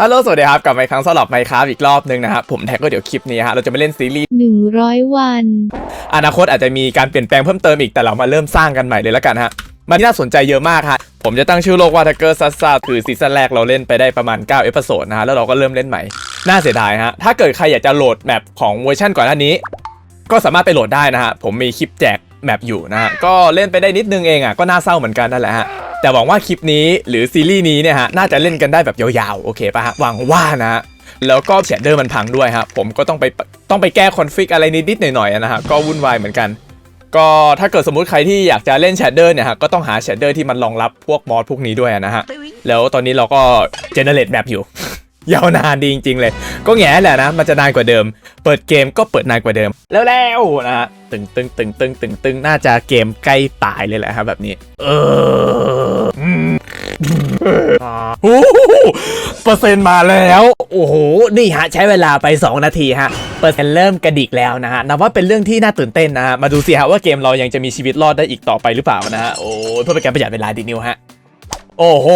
ฮัลโหลสวัสดีครับกลับมาอีกครั้งสำหรับไมค์ครับอีกรอบหนึงนะครับผมแท็กก็เดี๋ยวคลิปนี้ฮะเราจะมาเล่นซีรีส์หนึ่งร้อยวัน อนาคตอาจจะมีการเปลี่ยนแปลงเพิ่มเติมอีกแต่เรามาเริ่มสร้างกันใหม่เลยแล้วกันฮะมันน่าสนใจเยอะมากฮะผมจะตั้งชื่อโลกว่า t ักเกอร์ซัสซาคือซีซั่นแรกเราเล่นไปได้ประมาณ 9 เอพิโซดนะฮะแล้วเราก็เริ่มเล่นใหม่ น่าเสียดายฮะถ้าเกิดใครอยากจะโหลดแมปของเวอร์ชันก่อนหน้านี้ ก็สามารถไปโหลดได้นะฮะผมมีคลิปแจก แมปอยู่นะฮะก็เล่นไปได้นิดนึงเองอะก็น่าเศร้าเหมือนกันนั่นแหละฮะแต่หวังว่าคลิปนี้หรือซีรีส์นี้เนี่ยฮะน่าจะเล่นกันได้แบบยาวๆโอเคป่ะฮะหวังว่านะฮะแล้วก็เชดเดอร์มันพังด้วยฮะผมก็ต้องไปต้องไปแก้คอนฟิกอะไรนิดๆหน่อยๆนะฮะก็วุ่นวายเหมือนกัน ก็ถ้าเกิดสมมุติใครที่อยากจะเล่นแชดเดอร์เนี่ยฮะก็ต้องหาแชดเดอร์ที่มันรองรับพวกมอดพวกนี้ด้วยนะฮะแล้วตอนนี้เราก็เจเนเรตแมปอยู่ ยาวนานดีจริง ๆ เลย ก็แง่แหละนะ มันจะนานกว่าเดิม เปิดเกมก็เปิดนานกว่าเดิม แล้วแล้วๆนะฮะตึงตึงตึงตึงตึงตึงน่าจะเกมใกล้ตายเลยแหละครับแบบนี้ เอออืมโอ้โหเปอร์เซ็นต์มาแล้ว โอ้โห นี่ฮะ ใช้เวลาไป 2 นาทีฮะ เปอร์เซ็นต์เริ่มกระดิกแล้วนะฮะ นับว่าเป็นเรื่องที่น่าตื่นเต้นนะฮะ มาดูสิฮะว่าเกมเรายังจะมีชีวิตรอดได้อีกต่อไปหรือเปล่านะฮะ โอ้เพื่อเป็นการประหยัดเวลาดีนิวฮะ โอ้โห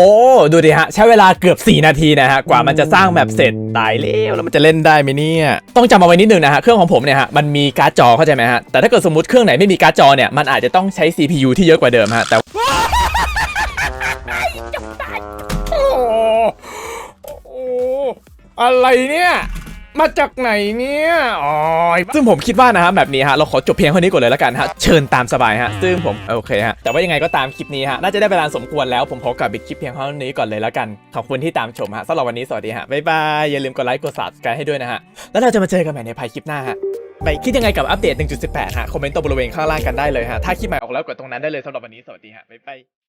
ดูดิฮะ ใช้เวลาเกือบ 4 นาทีนะฮะ กว่ามันจะสร้างแบบเสร็จ ตายแล้วแล้วมันจะเล่นได้ไหมเนี่ย ต้องจำเอาไว้นิดนึงนะฮะ เครื่องของผมเนี่ยฮะ มันมีการ์ดจอเข้าใจไหมฮะ แต่ถ้าเกิดสมมติเครื่องไหนไม่มีการ์ดจอเนี่ย มันอาจจะต้องใช้ CPU ที่เยอะกว่าเดิมฮะ แต่อะไรเนี่ย มาจากไหนเนี่ยอ๋อซึ่งผมคิดว่านะฮะแบบนี้ฮะเราขอจบเพียงเท่านี้ก่อนเลยแล้วกันฮะเชิญตามสบายฮะซึ่งผมโอเคฮะแต่ว่ายังไงก็ตามคลิปนี้ฮะน่าจะได้เวลาสมควรแล้วผมขอกลับไปคลิปเพียงเท่านี้ก่อนเลยแล้วกันขอบคุณที่ตามชมฮะสำหรับวันนี้สวัสดีฮะบ๊ายบายอย่าลืมกดไลค์กด subscribe ให้ด้วยนะฮะแล้วเราจะมาเจอกันใหม่ในภายคลิปหน้าฮะไปคิดยังไงกับอัปเดต 1.18 ฮะ คอมเมนต์ตรงบริเวณข้างล่างกันได้เลยฮะ ถ้าคลิปใหม่ออกแล้วกดตรงนั้นได้เลยสำหรับวันนี้ สวัสดีฮะ บ๊ายบาย